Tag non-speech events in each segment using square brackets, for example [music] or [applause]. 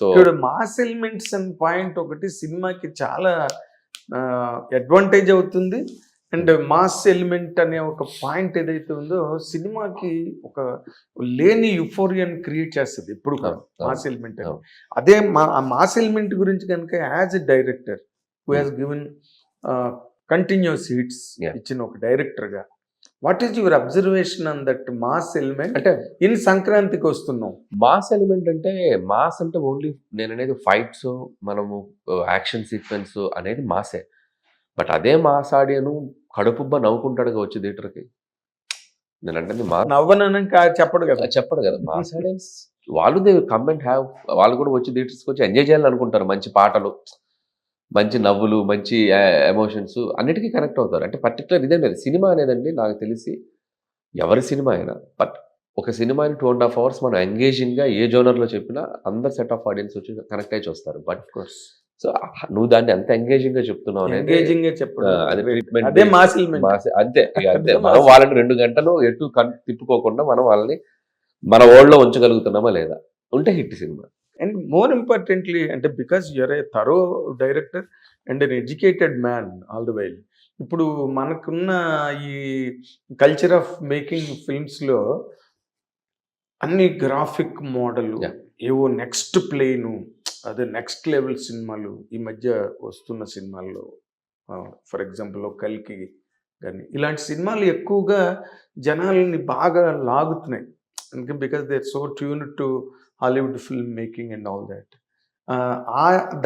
So ఇక్కడ mass elements and point ఒకటి సినిమాకి చాలా అడ్వాంటేజ్ అవుతుంది అండ్ మాస్ ఎలిమెంట్ అనే ఒక పాయింట్ ఏదైతే ఉందో సినిమాకి ఒక లేని యుఫోరియాని క్రియేట్ చేస్తుంది ఎప్పుడు మాస్ ఎలిమెంట్ అని. అదే మా ఆ మాస్ ఎలిమెంట్ గురించి కనుక as a director who has given continuous hits. ఇచ్చిన ఒక డైరెక్టర్గా what is your observation on that mass element అంటే ఇన్ సంక్రాంతికి వస్తున్నాం మాస్ ఎలిమెంట్ అంటే మాస్ అంటే ఓన్లీ నేను అనేది ఫైట్స్ మనము యాక్షన్ సీక్వెన్స్ అనేది మాసే బట్ అదే మాస్ ఆడియను కడుపుబ్బ నవ్వుకుంటాడుగా వచ్చి థియేటర్కి. నేను అంటే మా నవ్వనని చెప్పడు కదా. చెప్పడు కదా. మాస్ ఆడియన్స్ వాళ్ళు దే కమెంట్ హ్యావ్ వాళ్ళు కూడా వచ్చి థియేటర్స్కి వచ్చి ఎంజాయ్ చేయాలనుకుంటారు మంచి పాటలు. మంచి నవ్వులు మంచి ఎమోషన్స్ అన్నిటికీ కనెక్ట్ అవుతారు. అంటే పర్టికులర్ ఇదే లేదు సినిమా అనేదండి నాకు తెలిసి ఎవరి సినిమా అయినా. బట్ ఒక సినిమాని టూ అండ్ హాఫ్ అవర్స్ మనం ఎంగేజింగ్గా ఏ జోనర్లో చెప్పినా అందరు సెట్ ఆఫ్ ఆడియన్స్ వచ్చి కనెక్ట్ అయ్యి వస్తారు బట్ సో నువ్వు దాన్ని ఎంత చెప్తున్నావు ఎంగేజింగ్గా మాసే- అంతే [laughs] అంతే. మనం. వాళ్ళని రెండు గంటలు ఎటు కన్ తిప్పుకోకుండా మనం వాళ్ళని మన ఓల్డ్లో ఉంచగలుగుతున్నామా లేదా? ఉంటే hit cinema. And more importantly అంటే because your a thorough director and uneducated man all the while ఇప్పుడు మనకున్న ఈ కల్చర్ ఆఫ్ మేకింగ్ ఫిల్మ్స్లో అన్ని గ్రాఫిక్ మోడల్. ఏవో నెక్స్ట్ ప్లేను అదే నెక్స్ట్ లెవెల్ సినిమాలు ఈ మధ్య వస్తున్న సినిమాల్లో. ఫర్ ఎగ్జాంపుల్ కల్కి కానీ ఇలాంటి సినిమాలు ఎక్కువగా జనాలని బాగా లాగుతున్నాయి. అందుకే because they so tune to Hollywood film making and all that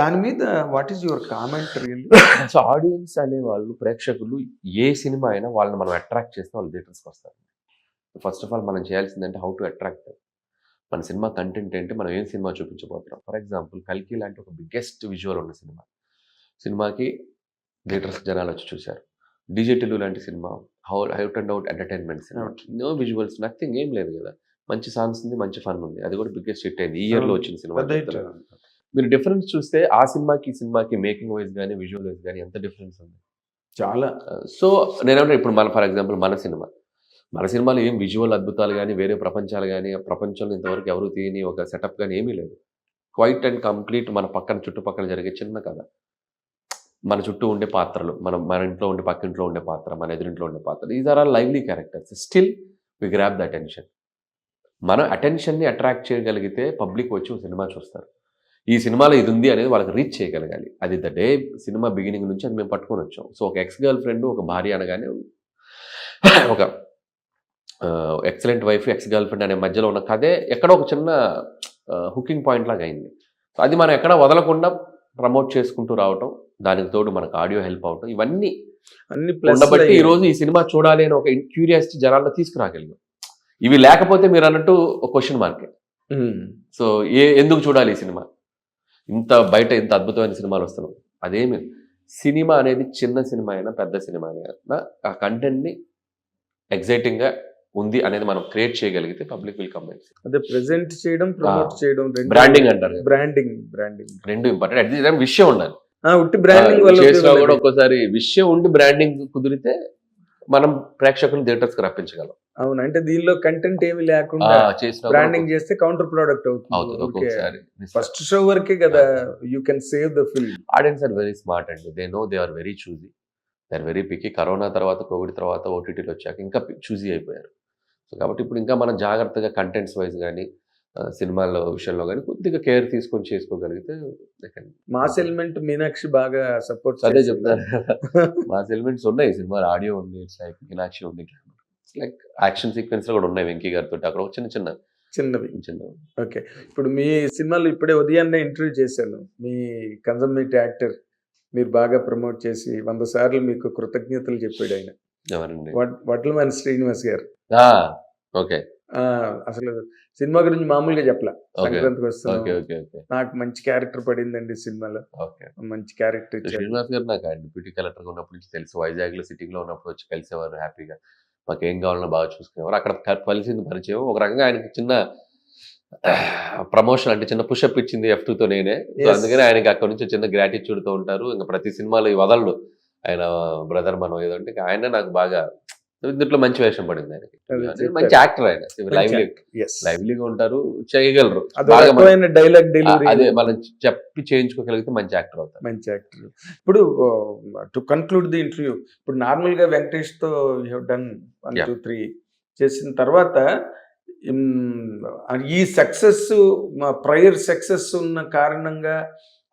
దాని మీద what is your comment really so audience అనే వాళ్ళు ప్రేక్షకులు ఏ సినిమా అయినా వాళ్ళని మనం అట్రాక్ట్ చేస్తే వాళ్ళు థియేటర్స్కి వస్తారు. ఫస్ట్ ఆఫ్ ఆల్ మనం చేయాల్సిందంటే హౌ టు అట్రాక్ట్ మన సినిమా కంటెంట్ ఏంటి? మనం ఏం సినిమా చూపించబోతున్నాం? ఫర్ ఎగ్జాంపుల్ కల్కి లాంటి ఒక బిగ్గెస్ట్ విజువల్ ఉన్న సినిమా. సినిమాకి థియేటర్స్ జనాలు వచ్చి చూశారు. డిజిటల్ లాంటి cinema how out and out entertainment cinema. No visuals nothing ఏం లేదు కదా. మంచి సాంగ్స్ ఉంది మంచి ఫన్ ఉంది. అది కూడా బిగ్గెస్ట్ హిట్ అయింది. ఈ ఇయర్లో వచ్చిన సినిమా. మీరు డిఫరెన్స్ చూస్తే ఆ సినిమాకి ఈ సినిమాకి మేకింగ్ వైజ్ కానీ విజువల్ వైజ్ కానీ ఎంత డిఫరెన్స్ ఉంది? చాలా. సో నేనేమంటే ఇప్పుడు మన ఫర్ ఎగ్జాంపుల్ మన సినిమా. మన సినిమాలో ఏం విజువల్ అద్భుతాలు కానీ వేరే ప్రపంచాలు కానీ ప్రపంచంలో ఇంతవరకు ఎవరు తీయని ఒక సెటప్ కానీ ఏమీ లేదు. క్వైట్ అండ్ కంప్లీట్ మన పక్కన చుట్టుపక్కల జరిగే చిన్న కథ. మన చుట్టూ ఉండే పాత్రలు మనం మన ఇంట్లో ఉండే పక్కింట్లో ఉండే పాత్ర మన ఎదురింట్లో ఉండే పాత్ర these are all lively characters still we grab the attention మనం అటెన్షన్ని అట్రాక్ట్ చేయగలిగితే పబ్లిక్ వచ్చి సినిమా చూస్తారు. ఈ సినిమాలో ఇది ఉంది అనేది వాళ్ళకి రీచ్ చేయగలగాలి. అది ద డే సినిమా బిగినింగ్ నుంచి అది మేము పట్టుకొని వచ్చాం. సో ఒక ఎక్స్ గర్ల్ ఫ్రెండ్ ఒక భార్య అనగానే [clears throat] ఒక excellent wife ex girlfriend అనే మధ్యలో ఉన్న కథే ఎక్కడో ఒక చిన్న హుకింగ్ పాయింట్ లాగా అయింది. సో అది మనం ఎక్కడ వదలకుండా ప్రమోట్ చేసుకుంటూ రావటం దానికి తోడు మనకు ఆడియో హెల్ప్ అవటం ఇవన్నీ ఉండబట్టి ఈ రోజు ఈ సినిమా చూడాలి అని ఒక క్యూరియాసిటీ జనాల్లో తీసుకురాగలిగాం. ఇవి లేకపోతే మీరు అన్నట్టు ఒక క్వశ్చన్ మార్కే సో ఏ ఎందుకు చూడాలి ఈ సినిమా? ఇంత బయట ఇంత అద్భుతమైన సినిమాలు వస్తున్నాయి. అదేమి? సినిమా అనేది చిన్న సినిమా అయినా పెద్ద సినిమా అయినా ఆ కంటెంట్ని ఎగ్జైటింగ్గా ఉంది అనేది మనం క్రియేట్ చేయగలిగితే పబ్లిక్ విల్ కమ్ అదే ప్రెజెంట్ చేయడం ప్రమోట్. చేయడం బ్రాండింగ్ అంటారు. బ్రాండింగ్ బ్రాండింగ్ రెండు ఇంపార్టెంట్ అట్ ది టైం విషయం ఉండాలి. ఉట్టి బ్రాండింగ్ వల్ల కూడా. ఒక్కోసారి విషయం ఉండి బ్రాండింగ్ కుదిరితే మనం ప్రేక్షకులు థియేటర్స్కి రప్పించగలం. అవును. అంటే దీనిలో కంటెంట్ ఏమి లేకుండా బ్రాండింగ్ చేస్తే కౌంటర్ ప్రోడక్ట్ అవుతుంది. ఫస్ట్ షో వరకే కదా you can save the film audience are very smart అండి. They know they are very choosy they are very picky corona తర్వాత కోవిడ్ తర్వాత ఓటీటీలు వచ్చాక ఇంకా చూజీ అయిపోయారు. సో కాబట్టి ఇప్పుడు ఇంకా మనం జాగ్రత్తగా కంటెంట్స్ వైజ్ కానీ సినిమాల విషయంలో కానీ కొద్దిగా కేర్ తీసుకొని చేసుకోగలిగితే మాస్ ఎలిమెంట్ మీనాక్షి బాగా సపోర్ట్ అదే చెప్తారు మా ఎలిమెంట్స్ ఉన్నాయి సినిమాలో ఆడియో ఉంది ఇట్స్ లైక్ మీనాక్షి ఉంది లైక్ యాక్షన్ సీక్వెన్స్ కూడా ఉన్నాయి వెంకీ గారితో అక్కడ చిన్న చిన్న చిన్నవి. చిన్న ఓకే. ఇప్పుడు మీ సినిమాలో ఇప్పుడే ఉదయాన్నే ఇంటర్వ్యూ చేశాను. మీ కన్సర్మేట్ యాక్టర్ మీరు బాగా ప్రమోట్ చేసి వంద సార్లు మీకు కృతజ్ఞతలు చెప్పాడు ఆయన. ఎవరండి? వడ్- వడ్లమాని శ్రీనివాస్ గారు. ఓకే. అసలు సినిమా గురించి మామూలుగా చెప్పలా. సంక్రాంతికి నాకు మంచి క్యారెక్టర్ పడిందండి సినిమాలో. ఓకే. మంచి క్యారెక్టర్ శ్రీనివాస్ గారు నాకు డిప్యూటీ కలెక్టర్ ఉన్నప్పటి నుంచి తెలుసు. వైజాగ్లో సిటీలో ఉన్నప్పుడు వచ్చి కలిసేవారు హ్యాపీగా. మాకు ఏం కావాలన్నా బాగా చూసుకునేవారు. అక్కడ కలిసింది పరిచయం. ఒక రకంగా ఆయనకి చిన్న ప్రమోషన్ అంటే చిన్న పుషప్ ఇచ్చింది ఎఫ్తో నేనే. అందుకని ఆయనకి అక్కడ నుంచి చిన్న gratitude తో ఉంటారు. ఇంకా ప్రతి సినిమాలో ఈ వదలడు. ఆయన బ్రదర్ మనం ఏదో అంటే ఆయన నాకు బాగా దీంట్లో మంచి వేషం పడింది ఆయనకి. మంచి యాక్టర్ ఆయన. లైవ్లీ లైవ్లీగా ఉంటారు చేయగలరు. డైలాగ్ డెలివరీ అదే మనం చెప్పి చేయించుకోగలిగితే మంచి యాక్టర్ అవుతారు. మంచి యాక్టర్. ఇప్పుడు టు కన్క్లూడ్ ది ఇంటర్వ్యూ ఇప్పుడు నార్మల్గా వెంకటేష్తో you done one. Two three చేసిన తర్వాత ఈ సక్సెస్ ప్రయర్ సక్సెస్ ఉన్న కారణంగా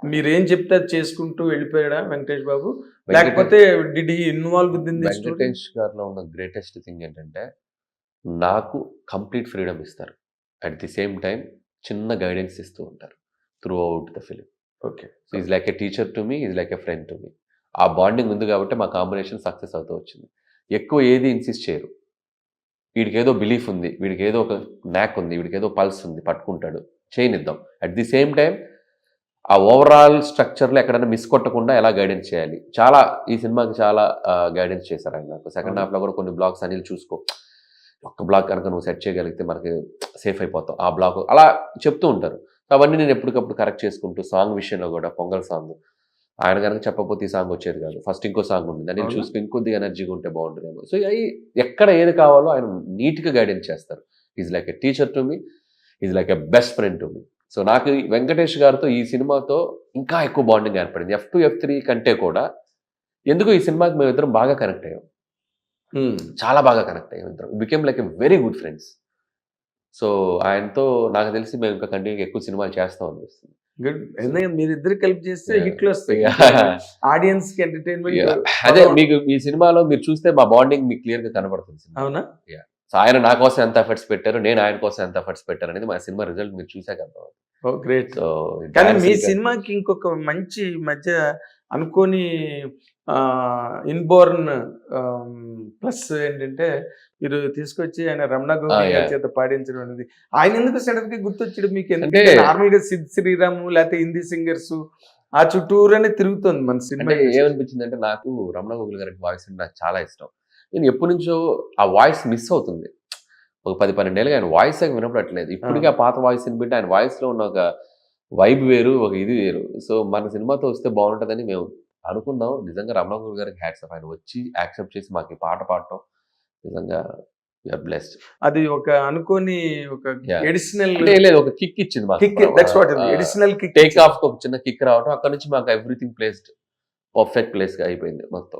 మీరేం చెప్తే చేసుకుంటూ వెళ్ళిపోయాడా వెంకటేష్ బాబు? లేకపోతే did he involve with in Venkatesh గారిలో ఉన్న గ్రేటెస్ట్ థింగ్ ఏంటంటే నాకు కంప్లీట్ ఫ్రీడమ్ ఇస్తారు. అట్ ది సేమ్ టైం చిన్న గైడెన్స్ ఇస్తూ ఉంటారు throughout the film okay so is like a teacher to me is like a friend to me ఆ bonding ఉంది కాబట్టి మా కాంబినేషన్ సక్సెస్ అవుతూ వచ్చింది. ఎక్కువ ఏది ఇన్సిస్ట్ చేయరు. వీడికి ఏదో బిలీఫ్ ఉంది వీడికి ఏదో ఒక న్యాక్ ఉంది వీడికి ఏదో పల్స్ ఉంది పట్టుకుంటాడు. చేయనిద్దాం. అట్ ది సేమ్ టైం ఆ ఓవరాల్ స్ట్రక్చర్లో ఎక్కడైనా మిస్ కొట్టకుండా ఎలా గైడెన్స్ చేయాలి? చాలా ఈ సినిమాకి చాలా గైడెన్స్ చేశారు ఆయన నాకు. సెకండ్. హాఫ్లో కూడా కొన్ని బ్లాగ్స్ అనిల్ చూసుకో. ఒక్క బ్లాక్ కనుక నువ్వు సెట్ చేయగలిగితే మనకి సేఫ్ అయిపోతాం ఆ బ్లాక్ అలా చెప్తూ ఉంటారు. అవన్నీ నేను ఎప్పటికప్పుడు కరెక్ట్ చేసుకుంటూ సాంగ్ విషయంలో కూడా పొంగల్ సాంగ్ ఆయన కనుక చెప్పకపోతే ఈ సాంగ్ వచ్చేది కాదు. ఫస్ట్ ఇంకో సాంగ్ ఉంది. దాన్ని అవునా? చూసుకుని ఇంకొద్దిగా ఎనర్జీగా ఉంటే బాగుంటుందేమో. సో అవి ఎక్కడ ఏది కావాలో ఆయన నీట్గా గైడెన్స్ చేస్తారు. Is like a teacher to me is like a best friend to me so నాకు వెంకటేష్ గారితో ఈ సినిమాతో ఇంకా ఎక్కువ బాండింగ్ ఏర్పడింది. ఎఫ్ టూ ఎఫ్ త్రీ కంటే కూడా ఎందుకు ఈ సినిమాకి మేము ఇద్దరం బాగా కనెక్ట్ అయ్యాం? చాలా బాగా కనెక్ట్ అయ్యాం ఇద్దరం. Became like a very good friends so ఆయనతో నాకు తెలిసి మేము ఇంకా కంటిన్యూ ఎక్కువ సినిమాలు చేస్తాం అనిపిస్తుంది. గుడ్ ఎందుకంటే మీరు ఇద్దరు కలిపి చేస్తే. హిట్లు వస్తాయి. ఆడియన్స్కి. ఎంటర్టైన్మెంట్ అదే మీకు ఈ సినిమాలో మీరు చూస్తే మా బాండింగ్ మీకు క్లియర్గా కనబడుతుంది. అవునా? సో ఆయన నా కోసం ఎంత ఎఫర్ట్స్ పెట్టారు నేను ఆయన కోసం ఎంత ఎఫర్ట్స్ పెట్టారు అనేది మా సినిమా రిజల్ట్ మీరు చూసాక అర్థం గ్రేట్ సో కానీ మీ సినిమాకి ఇంకొక మంచి మధ్య అనుకోని ఇన్బోర్న్ ప్లస్ ఏంటంటే మీరు తీసుకొచ్చి ఆయన రమణ గోపి గారి yeah. చేత పాడించడం అనేది. ఆయన ఎందుకు సడన్గా గుర్తొచ్చాడు? మీకు ఎందుకంటే నార్మల్గా సిద్ శ్రీరాము లేకపోతే హిందీ సింగర్స్ ఆ చుట్టూరనే తిరుగుతుంది మన సినిమా ఏమనిపించింది అంటే నాకు రమణ గోగుల్ గారి వాయిస్ నాకు చాలా ఇష్టం. నేను ఎప్పటి నుంచో ఆ వాయిస్ మిస్ అవుతుంది. ఒక పది పన్నెండేళ్ళుగా ఆయన వాయిస్ వినపడట్లేదు. ఇప్పటికీ ఆ పాత వాయిస్ వినిపింటే ఆయన voice లో ఉన్న ఒక వైబ్ వేరు ఒక ఇది వేరు. సో మన సినిమాతో వస్తే బాగుంటుందని మేము అనుకున్నాం. నిజంగా రమణ గోగుల్ గారికి హ్యాట్స్ ఆయన వచ్చి యాక్సెప్ట్ చేసి మాకు పాట పాడటం నిజంగా బ్లెస్డ్. అది ఒక అనుకోని ఒక. ఎడిషనల్ లేదు ఒక కిక్ ఇచ్చింది మాకు. Kick that's what additional kick take off ఒక చిన్న కిక్ రావడం అక్కడ నుంచి మాకు ఎవ్రీథింగ్ ప్లేస్డ్ పర్ఫెక్ట్ ప్లేస్గా అయిపోయింది మొత్తం.